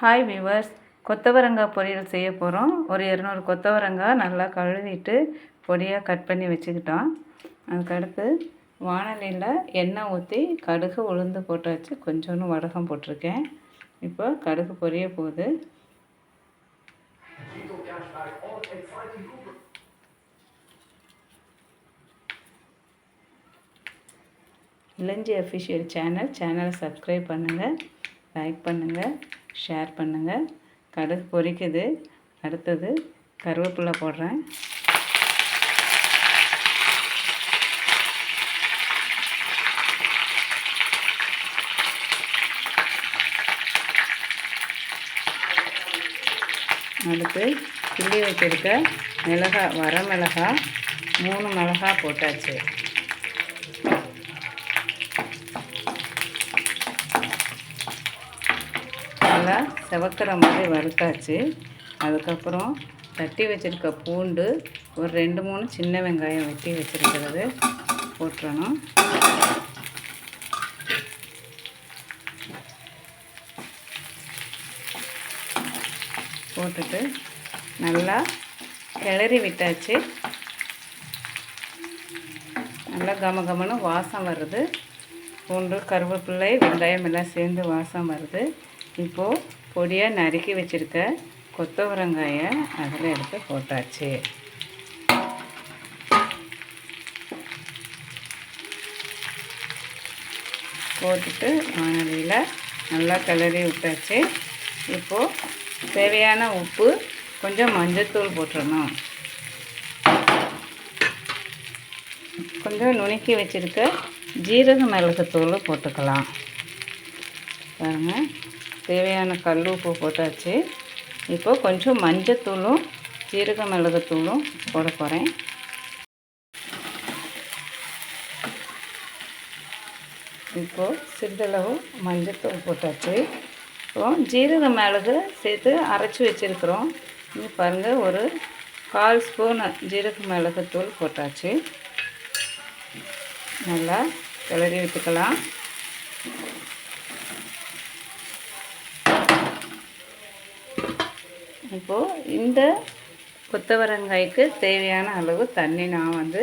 Hi viewers கொத்தவரங்காய் பொரியல் செய்ய போகிறோம் ஒரு இரநூறு கொத்தவரங்காய் நல்லா கழுவிட்டு பொடியாக கட் பண்ணி வச்சுக்கிட்டோம். அதுக்கடுத்து வானலியில் எண்ணெய் ஊற்றி கடுகு உளுந்து போட்டாச்சு கொஞ்சோண்டு வடகம் போட்டிருக்கேன். இப்போ கடுகு பொரிய போகுது. Ilanji official channel. சேனலை சப்ஸ்கிரைப் பண்ணுங்கள் லைக் பண்ணுங்கள் ஷேர் பண்ணுங்கள் கடுகு பொரிக்குது. அடுத்தது கருவேப்பிலை போடுறேன். அடுத்து கிள்ளி வச்சுருக்க மிளகா வர மிளகா மூணு மிளகா போட்டாச்சு. நல்லா செவக்கிற மாதிரி வறுத்தாச்சு. அதுக்கப்புறம் தட்டி வச்சுருக்க பூண்டு ஒரு ரெண்டு மூணு சின்ன வெங்காயம் வெட்டி வச்சுருக்கிறது போட்டுறணும். போட்டுட்டு நல்லா கிளறி விட்டாச்சு. நல்லா கம கமன்னு வாசம் வருது. பூண்டு கருவேப்பிள்ளை வெங்காயம் எல்லாம் சேர்ந்து வாசம் வருது. இப்போது பொடியாக நறுக்கி வச்சுருக்க கொத்தவரங்காயை அதில் எடுத்து போட்டாச்சு. போட்டுட்டு வானலியில் நல்லா கிளறி விட்டாச்சு. இப்போது தேவையான உப்பு கொஞ்சம் மஞ்சத்தூள் போட்டுடணும் கொஞ்சம் நுணுக்கி வச்சுருக்க ஜீரக மிளகுத்தூள் போட்டுக்கலாம். பாருங்கள் தேவையான கல் உப்பு போட்டாச்சு. இப்போ கொஞ்சம் மஞ்சத்தூளும் ஜீரக மிளகுத்தூளும் போட போகிறேன் இப்போது சிறிதளவு மஞ்சத்தூள் போட்டாச்சு. இப்போ ஜீரக மிளகு சேர்த்து அரைச்சி வச்சுருக்குறோம். இங்கே பாருங்கள் ஒரு கால் ஸ்பூன் ஜீரக மிளகுத்தூள் போட்டாச்சு. நல்லா கிளறி விட்டுக்கலாம். இப்போது இந்த கொத்தவரங்காய்க்கு தேவையான அளவு தண்ணி நான் வந்து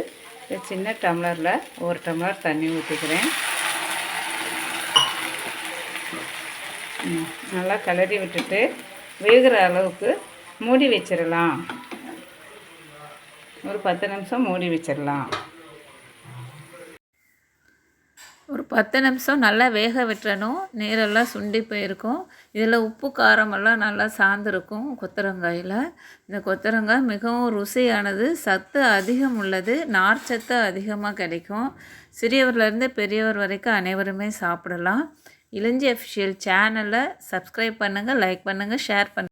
சின்ன டம்ளரில் ஒரு டம்ளர் தண்ணி ஊற்றிக்கிறேன் நல்லா கலரி விட்டுட்டு வேகிற அளவுக்கு மூடி வச்சிடலாம். ஒரு பத்து நிமிஷம் மூடி வச்சிடலாம். ஒரு பத்து நிமிஷம் நல்லா வேக விட்டுறணும். நீரெல்லாம் சுண்டி போயிருக்கும். இதில் உப்பு காரமெல்லாம் நல்லா சார்ந்துருக்கும் கொத்தரங்காயில். இந்த கொத்தரங்காய் மிகவும் ருசியானது. சத்து அதிகம் உள்ளது. நார்ச்சத்து அதிகமாக கிடைக்கும். சிறியவர்லேருந்து பெரியவர் வரைக்கும் அனைவருமே சாப்பிடலாம். இளஞ்சி அஃபிஷியல் சேனலை சப்ஸ்கிரைப் பண்ணுங்கள் லைக் பண்ணுங்கள் ஷேர் பண்ணுங்கள்.